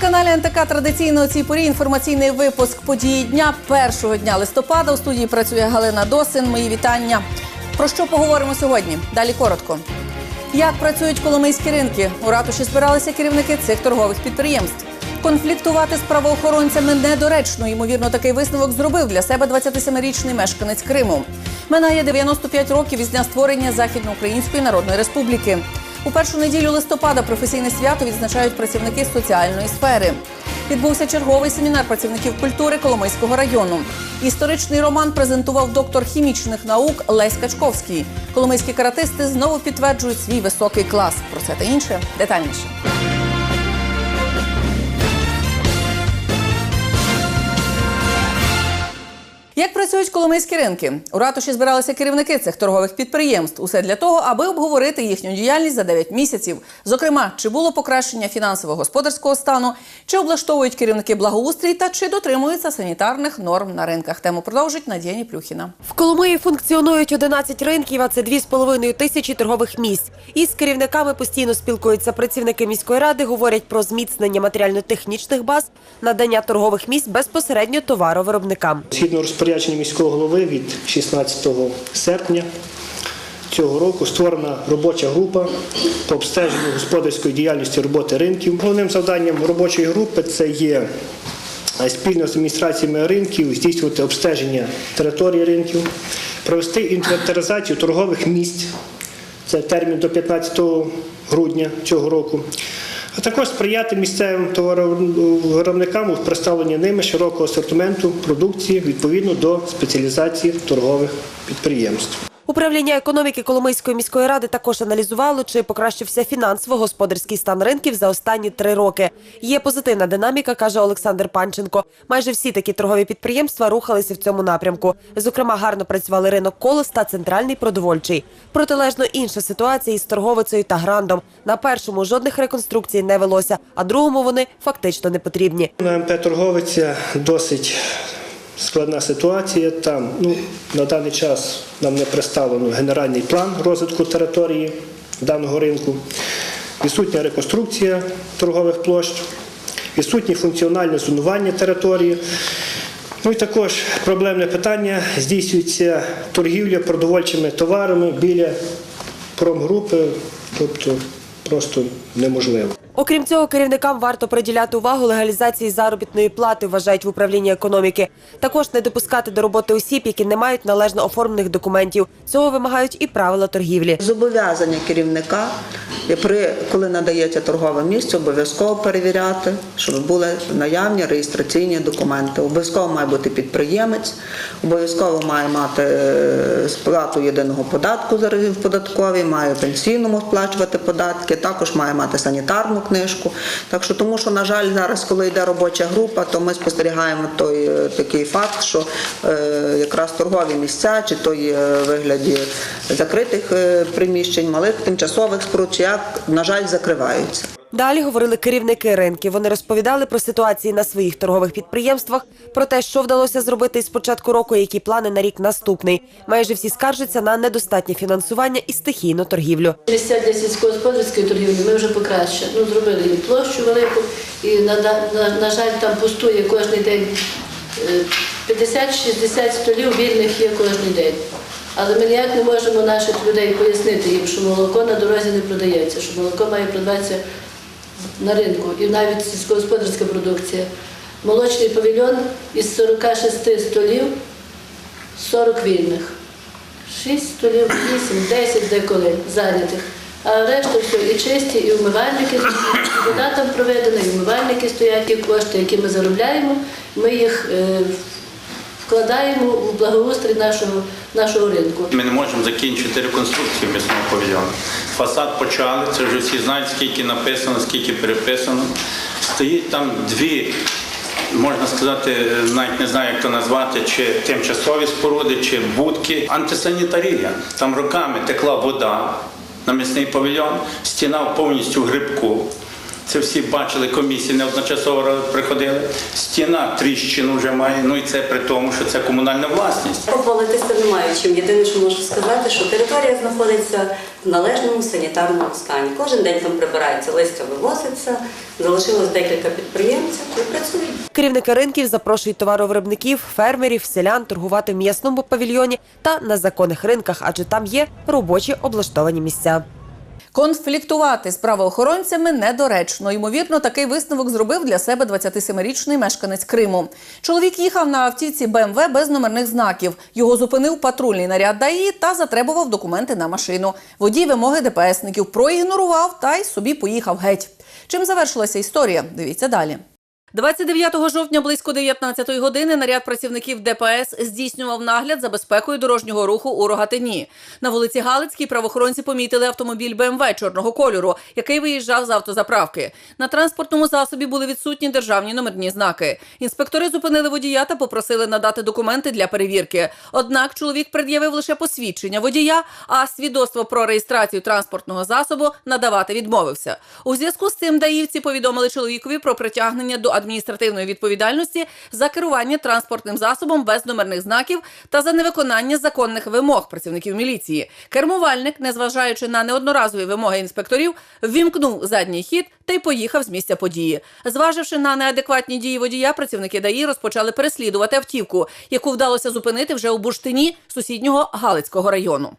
телеканалі НТК традиційно у цій порі інформаційний випуск події дня першого дня листопада. У студії працює Галина Досин. Мої вітання. Про що поговоримо сьогодні? Далі коротко. Як працюють коломийські ринки? У ратуші збиралися керівники цих торгових підприємств. Конфліктувати з правоохоронцями недоречно. Ймовірно, такий висновок зробив для себе 27-річний мешканець Криму. Минає 95 років із дня створення Західноукраїнської Народної Республіки. У першу неділю листопада професійне свято відзначають працівники соціальної сфери. Відбувся черговий семінар працівників культури Коломийського району. Історичний роман презентував доктор хімічних наук Лесь Качковський. Коломийські каратисти знову підтверджують свій високий клас. Про це та інше детальніше. Як працюють коломийські ринки? У ратуші збиралися керівники цих торгових підприємств. Усе для того, аби обговорити їхню діяльність за 9 місяців. Зокрема, чи було покращення фінансово-господарського стану, чи облаштовують керівники благоустрій та чи дотримуються санітарних норм на ринках. Тему продовжить Надія Ніплюхіна. В Коломиї функціонують 11 ринків, а це 2,5 тисячі торгових місць. Із керівниками постійно спілкуються працівники міської ради, говорять про зміцнення матеріально-технічних баз, надання торгових місць безпосередньо товаровиробникам. Згідно розпорядження міського голови від 16 серпня цього року створена робоча група по обстеженню господарської діяльності роботи ринків. Головним завданням робочої групи це є е, спільно з адміністраціями ринків здійснювати обстеження території ринків, провести інвентаризацію торгових місць. Це термін до 15 грудня цього року. А також сприяти місцевим товаровиробникам у представленні ними широкого асортименту продукції відповідно до спеціалізації торгових підприємств. Управління економіки Коломийської міської ради також аналізувало, чи покращився фінансово-господарський стан ринків за останні три роки. Є позитивна динаміка, каже Олександр Панченко. Майже всі такі торгові підприємства рухалися в цьому напрямку. Зокрема, гарно працювали ринок колос та центральний продовольчий. Протилежно інша ситуація із торговицею та грандом. На першому жодних реконструкцій не велося, а другому вони фактично не потрібні. На МП торговиця досить складна ситуація. Там ну, на даний час нам не представлено генеральний план розвитку території даного ринку, відсутня реконструкція торгових площ, відсутнє функціональне зонування території. Ну і також проблемне питання здійснюється торгівля продовольчими товарами біля промгрупи, тобто просто неможливо. Окрім цього, керівникам варто приділяти увагу легалізації заробітної плати, вважають в управлінні економіки. Також не допускати до роботи осіб, які не мають належно оформлених документів. Цього вимагають і правила торгівлі. Зобов'язання керівника, і при, коли надається торгове місце, обов'язково перевіряти, щоб були наявні реєстраційні документи. Обов'язково має бути підприємець, обов'язково має мати е, сплату єдиного податку зараз в податковій, має пенсійному сплачувати податки, також має мати санітарну книжку. Так що, тому що, на жаль, зараз, коли йде робоча група, то ми спостерігаємо той е, такий факт, що е, якраз торгові місця, чи то є вигляді закритих е, приміщень, малих тимчасових споруд, як, на жаль, закриваються. Далі говорили керівники ринків. Вони розповідали про ситуації на своїх торгових підприємствах, про те, що вдалося зробити з початку року, і які плани на рік наступний. Майже всі скаржаться на недостатнє фінансування і стихійну торгівлю. Місця для сільськогосподарської торгівлі ми вже покращили. Ну, зробили і площу велику, і на, на, на жаль, там пустує кожен день е, 50-60 столів вільних є кожен день. Але ми ніяк не можемо наших людей пояснити їм, що молоко на дорозі не продається, що молоко має продаватися на ринку і навіть сільськогосподарська продукція. Молочний павільйон із 46 столів 40 вільних. 6 столів, 8, 10 деколи зайнятих. А решта все і чисті, і вмивальники, і вода там проведена, і вмивальники стоять, ті кошти, які ми заробляємо, ми їх е, вкладаємо в благоустрій нашого, нашого ринку. Ми не можемо закінчити реконструкцію м'ясного павільйону. Фасад почали, це вже всі знають, скільки написано, скільки переписано. Стоїть там дві, можна сказати, навіть не знаю, як то назвати, чи тимчасові споруди, чи будки. Антисанітарія. Там роками текла вода на м'ясний павільйон, стіна повністю грибку. Це всі бачили, комісії неодночасово приходили. Стіна тріщину вже має, ну і це при тому, що це комунальна власність. Похвалитися немає чим. Єдине, що можу сказати, що територія знаходиться в належному санітарному стані. Кожен день там прибирається, листя вивозиться, залишилось декілька підприємців і працюють. Керівники ринків запрошують товаровиробників, фермерів, селян торгувати в м'ясному павільйоні та на законних ринках, адже там є робочі облаштовані місця. Конфліктувати з правоохоронцями недоречно. Ймовірно, такий висновок зробив для себе 27-річний мешканець Криму. Чоловік їхав на автівці БМВ без номерних знаків. Його зупинив патрульний наряд ДАІ та затребував документи на машину. Водій вимоги ДПСників проігнорував та й собі поїхав геть. Чим завершилася історія? Дивіться далі. 29 жовтня близько 19 години наряд працівників ДПС здійснював нагляд за безпекою дорожнього руху у Рогатині. На вулиці Галицькій правоохоронці помітили автомобіль БМВ чорного кольору, який виїжджав з автозаправки. На транспортному засобі були відсутні державні номерні знаки. Інспектори зупинили водія та попросили надати документи для перевірки. Однак чоловік пред'явив лише посвідчення водія, а свідоцтво про реєстрацію транспортного засобу надавати відмовився. У зв'язку з цим даївці повідомили чоловікові про притягнення до адміністративної відповідальності за керування транспортним засобом без номерних знаків та за невиконання законних вимог працівників міліції. Кермувальник, незважаючи на неодноразові вимоги інспекторів, ввімкнув задній хід та й поїхав з місця події. Зваживши на неадекватні дії водія, працівники ДАІ розпочали переслідувати автівку, яку вдалося зупинити вже у бурштині сусіднього Галицького району.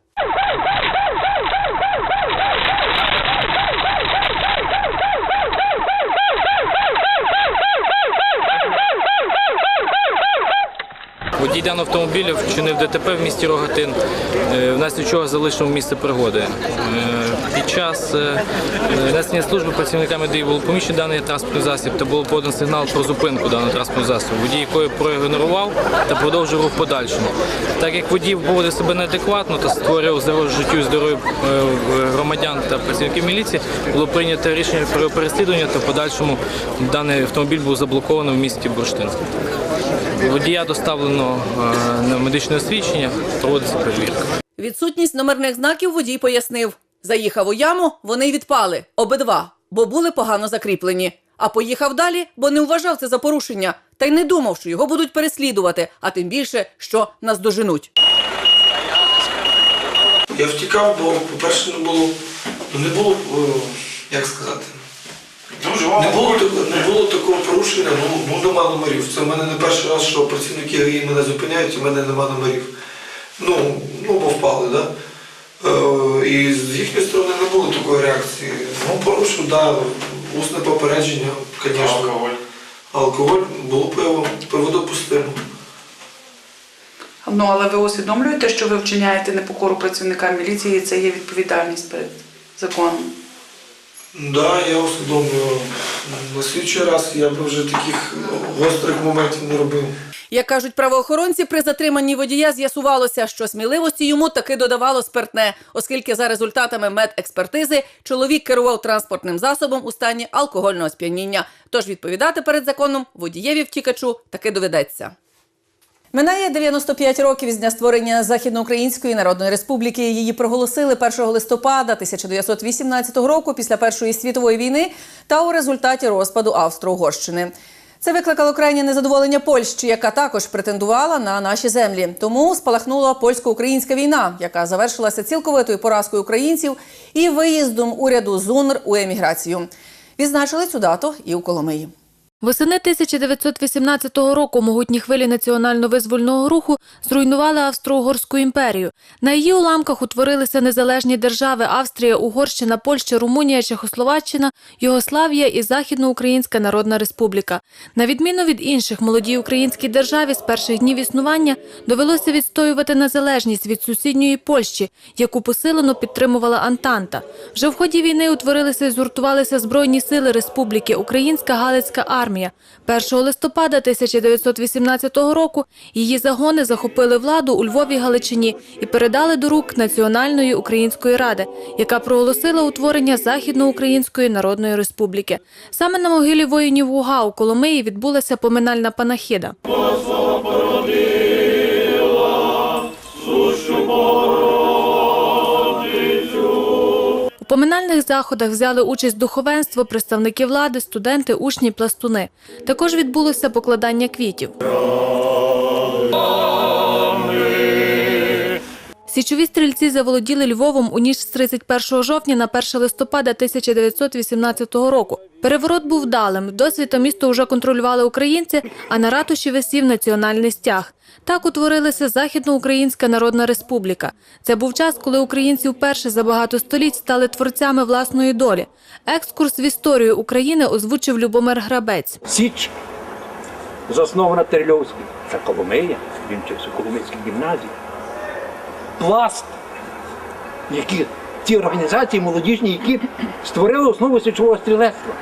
Водій даного автомобіля вчинив ДТП в місті Рогатин, е, внаслідок чого залишив місце пригоди. Е, Під час е, несення служби працівниками ДІ було поміщено даний транспортний засіб та було подан сигнал про зупинку даного транспортного засобу, водій якої проігнорував та продовжив рух подальшому. Так як водій поводив себе неадекватно та створював загрозу життю і здоров'ю е, громадян та працівників міліції, було прийнято рішення про переслідування та в подальшому даний автомобіль був заблокований в місті Бурштин. Водія доставлено е, на медичне освідчення, проводиться перевірка. Відсутність номерних знаків водій пояснив. Заїхав у яму, вони й відпали. Обидва, бо були погано закріплені. А поїхав далі, бо не вважав це за порушення. Та й не думав, що його будуть переслідувати, а тим більше, що наздоженуть. Я втікав, бо, по-перше, не було, ну, не було, як сказати, не було, такого- не було такого порушення, ну, ну нема номерів. Це в мене не перший раз, що працівники ГАІ мене зупиняють, і в мене нема номерів. Ну, ну бо впали, да? Е, і з їхньої сторони не було такої реакції. Ну, порушив, да, усне попередження, звісно. Алкоголь? Алкоголь було пиво, пиво допустимо. Ну, але ви усвідомлюєте, що ви вчиняєте непокору працівника міліції, і це є відповідальність перед законом. Да, я усвідомлюю. На слідчий раз я б вже таких гострих моментів не робив. Як кажуть правоохоронці, при затриманні водія з'ясувалося, що сміливості йому таки додавало спиртне, оскільки за результатами медекспертизи чоловік керував транспортним засобом у стані алкогольного сп'яніння. Тож відповідати перед законом водієві втікачу таки доведеться. Минає 95 років з дня створення Західноукраїнської Народної Республіки. Її проголосили 1 листопада 1918 року після Першої світової війни та у результаті розпаду Австро-Угорщини. Це викликало крайнє незадоволення Польщі, яка також претендувала на наші землі. Тому спалахнула польсько-українська війна, яка завершилася цілковитою поразкою українців і виїздом уряду ЗУНР у еміграцію. Відзначили цю дату і у Коломиї. Восени 1918 року могутні хвилі національно-визвольного руху зруйнували Австро-Угорську імперію. На її уламках утворилися незалежні держави Австрія, Угорщина, Польща, Румунія, Чехословаччина, Югославія і Західноукраїнська Народна Республіка. На відміну від інших, молодій українській державі з перших днів існування довелося відстоювати незалежність від сусідньої Польщі, яку посилено підтримувала Антанта. Вже в ході війни утворилися і згуртувалися збройні сили республіки Українська Галицька армія. 1 листопада 1918 року її загони захопили владу у Львові Галичині і передали до рук Національної української ради, яка проголосила утворення Західноукраїнської Народної Республіки. Саме на могилі воїнів УГА у Коломиї відбулася поминальна панахида. Поминальних заходах взяли участь духовенство, представники влади, студенти, учні, пластуни. Також відбулося покладання квітів. Січові стрільці заволоділи Львовом у ніч з 31 жовтня на 1 листопада 1918 року. Переворот був вдалим. Досвіта місто вже контролювали українці, а на ратуші висів національний стяг. Так утворилася Західноукраїнська Народна Республіка. Це був час, коли українці вперше за багато століть стали творцями власної долі. Екскурс в історію України озвучив Любомир Грабець. Січ заснована Терельовською. Це Коломия, він вчився в Коломийській гімназії. Пласт, які ті організації молодіжні, які створили основу січового стрілецтва.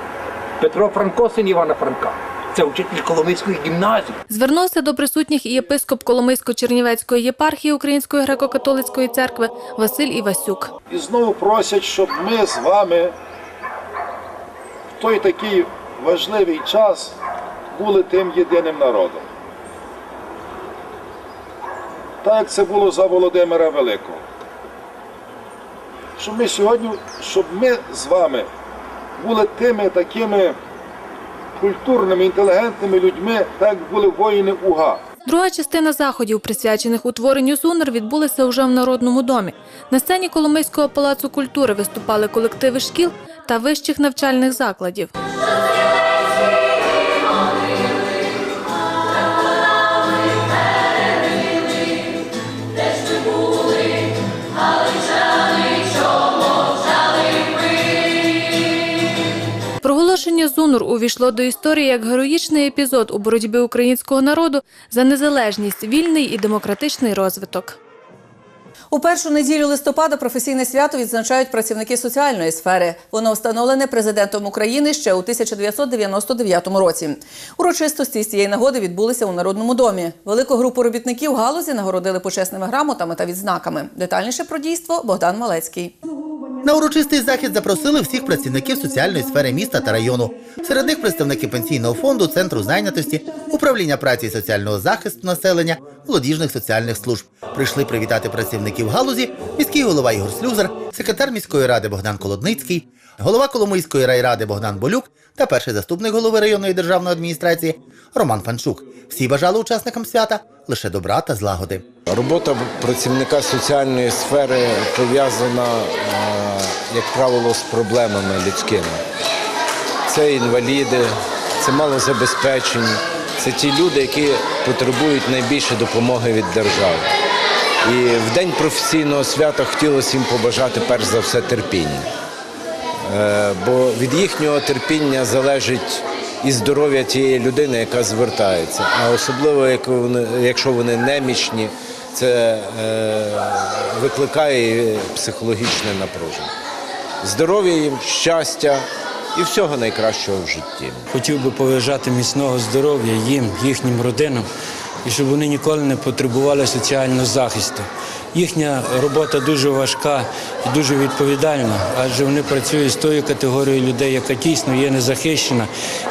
Петро Франко, син Івана Франка. Це вчитель Коломийської гімназії. Звернувся до присутніх і єпископ Коломийсько-Чернівецької єпархії Української греко-католицької церкви Василь Івасюк. І знову просять, щоб ми з вами в той такий важливий час були тим єдиним народом. Так як це було за Володимира Великого. Щоб ми сьогодні, щоб ми з вами були тими такими культурними, інтелігентними людьми, так як були воїни УГА. Друга частина заходів, присвячених утворенню ЗУНР, відбулася уже в Народному домі. На сцені Коломийського палацу культури виступали колективи шкіл та вищих навчальних закладів. Проголошення Зунур увійшло до історії як героїчний епізод у боротьбі українського народу за незалежність, вільний і демократичний розвиток. У першу неділю листопада професійне свято відзначають працівники соціальної сфери. Воно встановлене президентом України ще у 1999 році. Урочистості з цієї нагоди відбулися у Народному домі. Велику групу робітників галузі нагородили почесними грамотами та відзнаками. Детальніше про дійство Богдан Малецький. На урочистий захід запросили всіх працівників соціальної сфери міста та району. Серед них представники пенсійного фонду, центру зайнятості, управління праці і соціального захисту населення, молодіжних соціальних служб. Прийшли привітати працівників галузі міський голова Ігор Слюзар, секретар міської ради Богдан Колодницький, голова Коломийської райради Богдан Болюк та перший заступник голови районної державної адміністрації Роман Фанчук. Всі бажали учасникам свята лише добра та злагоди. Робота працівника соціальної сфери пов'язана, е, як правило, з проблемами людськими. Це інваліди, це малозабезпечені, це ті люди, які потребують найбільше допомоги від держави. І в день професійного свята хотілося їм побажати перш за все терпіння. Е, Бо від їхнього терпіння залежить і здоров'я тієї людини, яка звертається. А особливо, якщо вони немічні, це е, викликає психологічне напруження. Здоров'я їм, щастя і всього найкращого в житті. Хотів би побажати міцного здоров'я їм, їхнім родинам, і щоб вони ніколи не потребували соціального захисту. Їхня робота дуже важка і дуже відповідальна, адже вони працюють з тою категорією людей, яка дійсно є незахищена.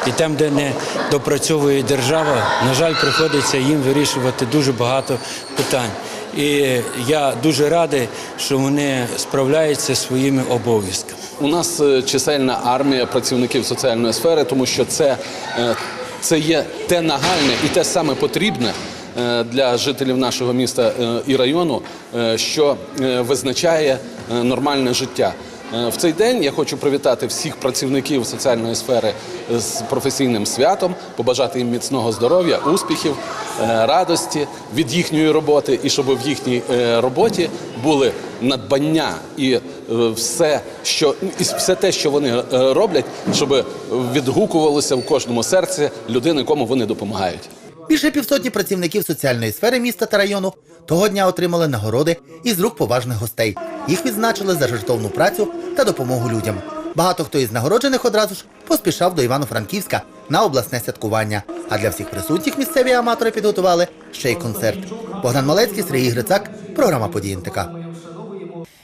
І там, де не допрацьовує держава, на жаль, приходиться їм вирішувати дуже багато питань. І я дуже радий, що вони справляються своїми обов'язками. У нас е, чисельна армія працівників соціальної сфери, тому що це, е, це є те нагальне і те саме потрібне е, для жителів нашого міста е, і району, е, що визначає нормальне життя. Е, В цей день я хочу привітати всіх працівників соціальної сфери з професійним святом, побажати їм міцного здоров'я, успіхів, е, радості від їхньої роботи, і щоб в їхній е, роботі були надбання і все, що і все те, що вони роблять, щоб відгукувалося в кожному серці людини, кому вони допомагають. Більше півсотні працівників соціальної сфери міста та району того дня отримали нагороди із рук поважних гостей. Їх відзначили за жертовну працю та допомогу людям. Багато хто із нагороджених одразу ж поспішав до Івано-Франківська на обласне святкування. А для всіх присутніх місцеві аматори підготували ще й концерт. Богдан Малецький, Сергій Грицак, програма «Події НТК».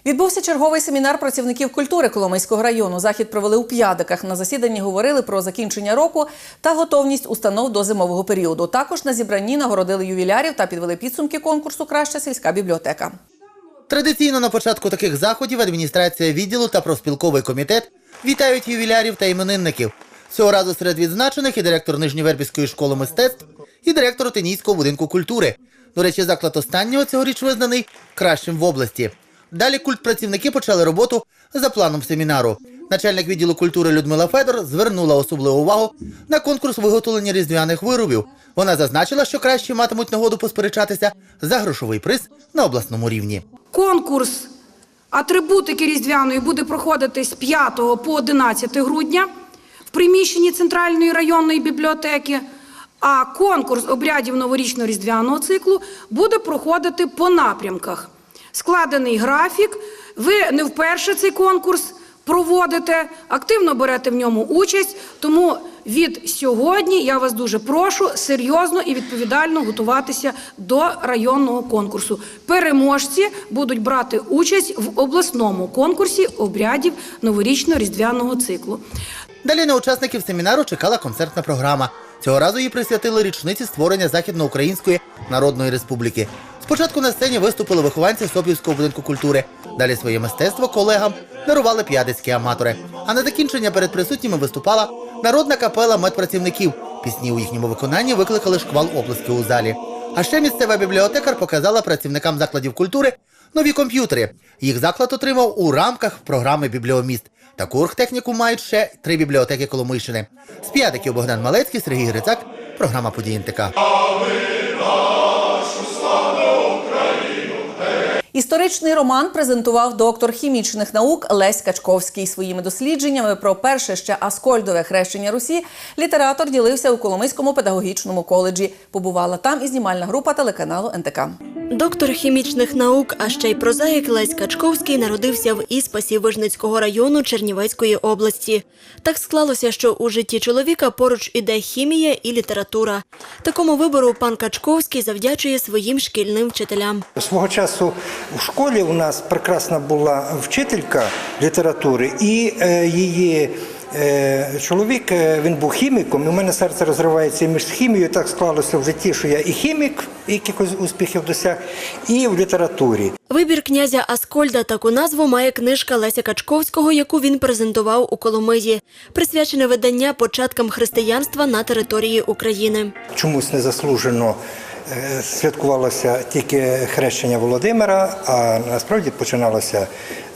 Відбувся черговий семінар працівників культури Коломийського району. Захід провели у п'ядиках. На засіданні говорили про закінчення року та готовність установ до зимового періоду. Також на зібранні нагородили ювілярів та підвели підсумки конкурсу Краща сільська бібліотека. Традиційно на початку таких заходів адміністрація відділу та профспілковий комітет вітають ювілярів та іменинників. Цього разу серед відзначених і директор Нижньовербівської школи мистецтв, і директор Отинійського будинку культури. До речі, заклад останнього цьогоріч визнаний кращим в області. Далі культпрацівники почали роботу за планом семінару. Начальник відділу культури Людмила Федор звернула особливу увагу на конкурс виготовлення різдвяних виробів. Вона зазначила, що кращі матимуть нагоду посперечатися за грошовий приз на обласному рівні. Конкурс атрибутики різдвяної буде проходити з 5 по 11 грудня в приміщенні Центральної районної бібліотеки. А конкурс обрядів новорічно-різдвяного циклу буде проходити по напрямках. Складений графік. Ви не вперше цей конкурс проводите, активно берете в ньому участь. Тому від сьогодні я вас дуже прошу серйозно і відповідально готуватися до районного конкурсу. Переможці будуть брати участь в обласному конкурсі обрядів новорічно-різдвяного циклу. Далі на учасників семінару чекала концертна програма. Цього разу її присвятили річниці створення Західноукраїнської Народної Республіки. Спочатку на сцені виступили вихованці Сопівського будинку культури. Далі своє мистецтво колегам дарували п'ядицькі аматори. А на закінчення перед присутніми виступала народна капела медпрацівників. Пісні у їхньому виконанні викликали шквал оплесків у залі. А ще місцева бібліотекар показала працівникам закладів культури нові комп'ютери. Їх заклад отримав у рамках програми Бібліоміст. Таку оргтехніку мають ще три бібліотеки Коломийщини. З п'ятиків Богдан Малецький, Сергій Грицак. Програма «Події НТК». Історичний роман презентував доктор хімічних наук Лесь Качковський. Своїми дослідженнями про перше ще аскольдове хрещення Русі літератор ділився у Коломийському педагогічному коледжі. Побувала там і знімальна група телеканалу НТК. Доктор хімічних наук, а ще й прозаїк Лесь Качковський народився в Іспасі Вижницького району Чернівецької області. Так склалося, що у житті чоловіка поруч іде хімія і література. Такому вибору пан Качковський завдячує своїм шкільним вчителям. Свого часу у школі у нас прекрасна була вчителька літератури, і е, її е, чоловік е, він був хіміком. І у мене серце розривається між хімією. Так склалося в житті, що я і хімік, і якихось успіхів досяг, і в літературі. Вибір князя Аскольда таку назву має книжка Леся Качковського, яку він презентував у Коломиї, присвячене видання початкам християнства на території України. Чомусь незаслужено святкувалося тільки хрещення Володимира, а насправді починалося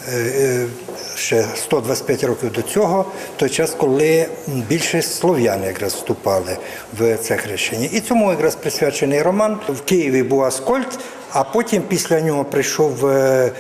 е, е, ще 125 років до цього, в той час, коли більшість слов'ян якраз вступали в це хрещення. І цьому якраз присвячений роман. В Києві був Аскольд, а потім після нього прийшов е, е,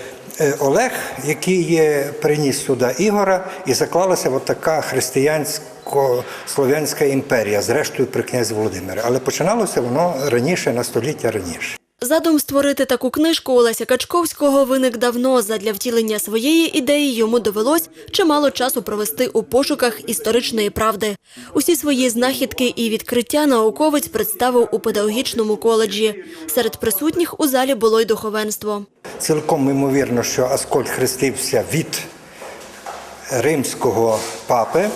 Олег, який е, приніс сюди Ігора, і заклалася от така християнсько-слов'янська імперія, зрештою при князі Володимирі. Але починалося воно раніше, на століття раніше. Задум створити таку книжку у Леся Качковського виник давно. Задля втілення своєї ідеї йому довелось чимало часу провести у пошуках історичної правди. Усі свої знахідки і відкриття науковець представив у педагогічному коледжі. Серед присутніх у залі було й духовенство. Цілком ймовірно, що Аскольд хрестився від римського папи.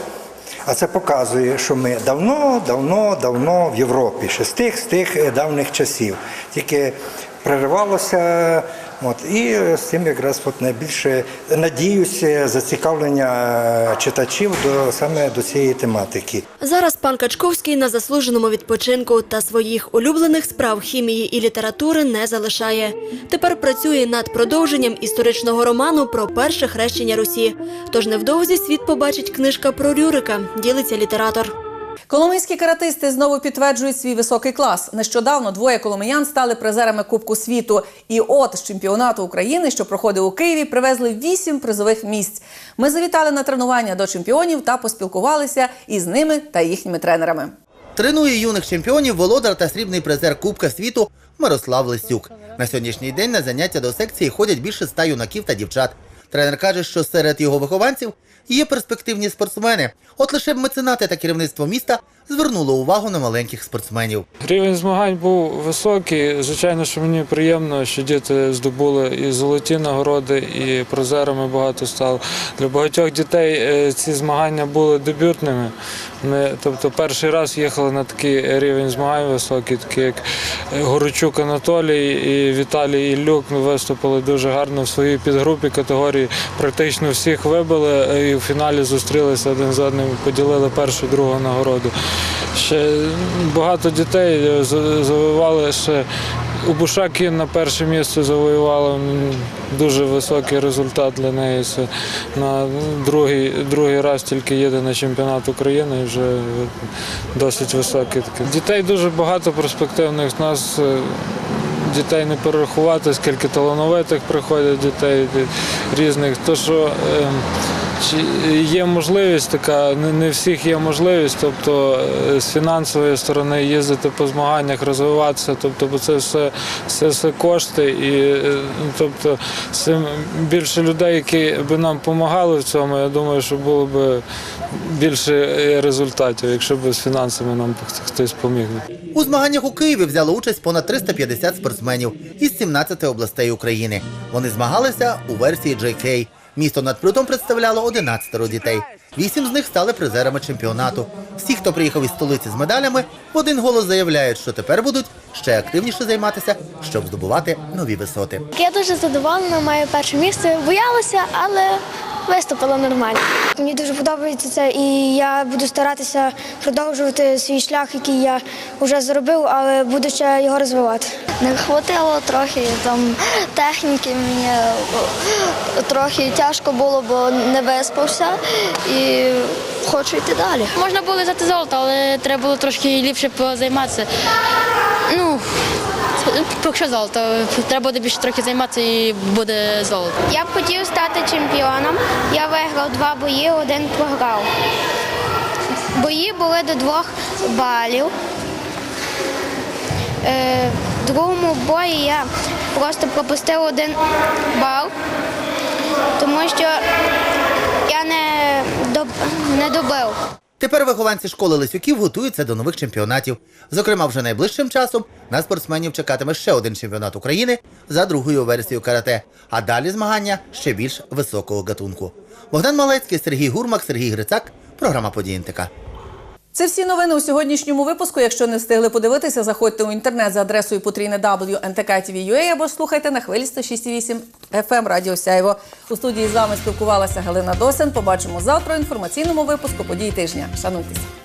А це показує, що ми давно, давно, давно в Європі, ще з тих, з тих е, давніх часів. Тільки переривалося, от, і з цим якраз от найбільше надіюся зацікавлення е, читачів до саме до цієї тематики. Зараз пан Качковський на заслуженому відпочинку та своїх улюблених справ хімії і літератури не залишає. Тепер працює над продовженням історичного роману про перше хрещення Русі. Тож невдовзі світ побачить книжка про Рюрика, ділиться літератор. Коломийські каратисти знову підтверджують свій високий клас. Нещодавно двоє коломиян стали призерами Кубку світу. І от з чемпіонату України, що проходив у Києві, привезли вісім призових місць. Ми завітали на тренування до чемпіонів та поспілкувалися із ними та їхніми тренерами. Тренує юних чемпіонів володар та срібний призер Кубка світу Мирослав Лисюк. На сьогоднішній день на заняття до секції ходять більше ста юнаків та дівчат. Тренер каже, що серед його вихованців є перспективні спортсмени. От лише меценати та керівництво міста звернуло увагу на маленьких спортсменів. Рівень змагань був високий. Звичайно, що мені приємно, що діти здобули і золоті нагороди, і призерами багато стало. Для багатьох дітей е, ці змагання були дебютними. Ми, тобто, перший раз їхали на такий рівень змагань високий, такі як е, Горочук Анатолій і Віталій Іллюк. Ми виступили дуже гарно в своїй підгрупі категорії. Практично всіх вибили е, і в фіналі зустрілися один з одним, поділили першу другу нагороду. Ще багато дітей е, завоювали ще. У Бушакі на перше місце завоювала дуже високий результат для неї. Це на другий, другий раз тільки їде на чемпіонат України і вже досить високий. Дітей дуже багато перспективних. У нас е, дітей не перерахувати, скільки талановитих приходять дітей різних. То, що е, чи є можливість така, не, всіх є можливість, тобто е, з фінансової сторони їздити по змаганнях, розвиватися, тобто, бо це все, це все кошти, і е, ну, тобто цим більше людей, які би нам допомагали в цьому, я думаю, що було б більше е, результатів, якщо б з фінансами нам хтось поміг. У змаганнях у Києві взяло участь понад 350 спортсменів із 17 областей України. Вони змагалися у версії JK. Місто над прутом представляло 11 дітей. Вісім з них стали призерами чемпіонату. Всі, хто приїхав із столиці з медалями, в один голос заявляють, що тепер будуть ще активніше займатися, щоб здобувати нові висоти. Я дуже задоволена, маю перше місце. Боялася, але виступила нормально. Мені дуже подобається це, і я буду старатися продовжувати свій шлях, який я вже зробив, але буду ще його розвивати. Не хватило трохи там техніки. Мені трохи тяжко було, бо не виспався і хочу йти далі. Можна було взяти золото, але треба було трошки ліпше позайматися. Ну, якщо золото, треба буде більше трохи займатися і буде золото. Я б хотів стати чемпіоном. Я виграв два бої, один програв. Бої були до двох балів. Е, В другому бої я просто пропустив один бал, тому що я не добив. Тепер вихованці школи Лисюків готуються до нових чемпіонатів. Зокрема, вже найближчим часом на спортсменів чекатиме ще один чемпіонат України за другою версією карате, а далі змагання ще більш високого гатунку. Богдан Малецький, Сергій Гурмак, Сергій Грицак. Програма «Події НТК». Це всі новини у сьогоднішньому випуску. Якщо не встигли подивитися, заходьте у інтернет за адресою потрійне або слухайте на хвилі 106.8 FM Радіо Сяйво. У студії з вами спілкувалася Галина Досин. Побачимо завтра у інформаційному випуску події тижня. Шануйтеся.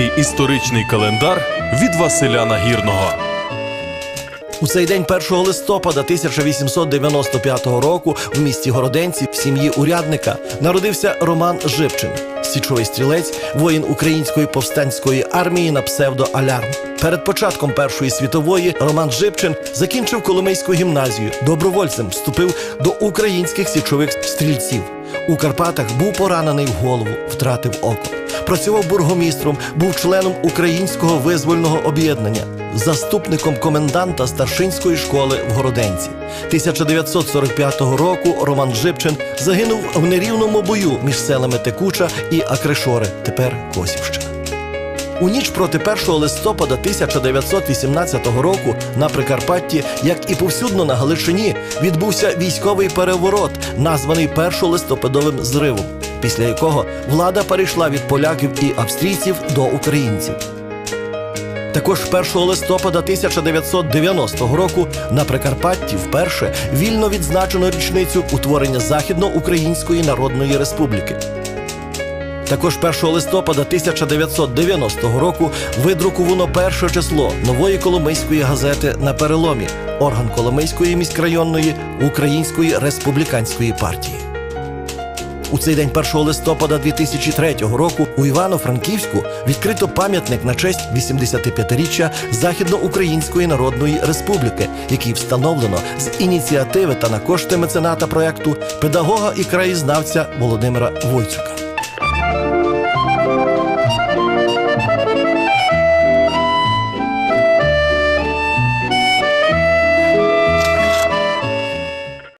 Прикарпатський історичний календар від Василя Нагірного. У цей день 1 листопада 1895 року в місті Городенці в сім'ї урядника народився Роман Жипчин, січовий стрілець, воїн української повстанської армії на псевдо Алярм. Перед початком Першої світової Роман Жипчин закінчив Коломийську гімназію. Добровольцем вступив до українських січових стрільців. У Карпатах був поранений в голову, втратив око. Працював бургомістром, був членом українського визвольного об'єднання, заступником коменданта старшинської школи в Городенці. 1945 року Роман Жипчин загинув в нерівному бою між селами Текуча і Акришори, тепер Косівщина. У ніч проти 1 листопада 1918 року на Прикарпатті, як і повсюдно на Галичині, відбувся військовий переворот, названий 1 листопадовим зривом, після якого влада перейшла від поляків і австрійців до українців. Також 1 листопада 1990 року на Прикарпатті вперше вільно відзначено річницю утворення Західноукраїнської Народної Республіки. Також 1 листопада 1990 року видруковано перше число нової коломийської газети на переломі, орган Коломийської міськрайонної Української республіканської партії. У цей день 1 листопада 2003 року у Івано-Франківську відкрито пам'ятник на честь 85-річчя Західноукраїнської Народної Республіки, який встановлено з ініціативи та на кошти мецената проекту педагога і краєзнавця Володимира Войцюка.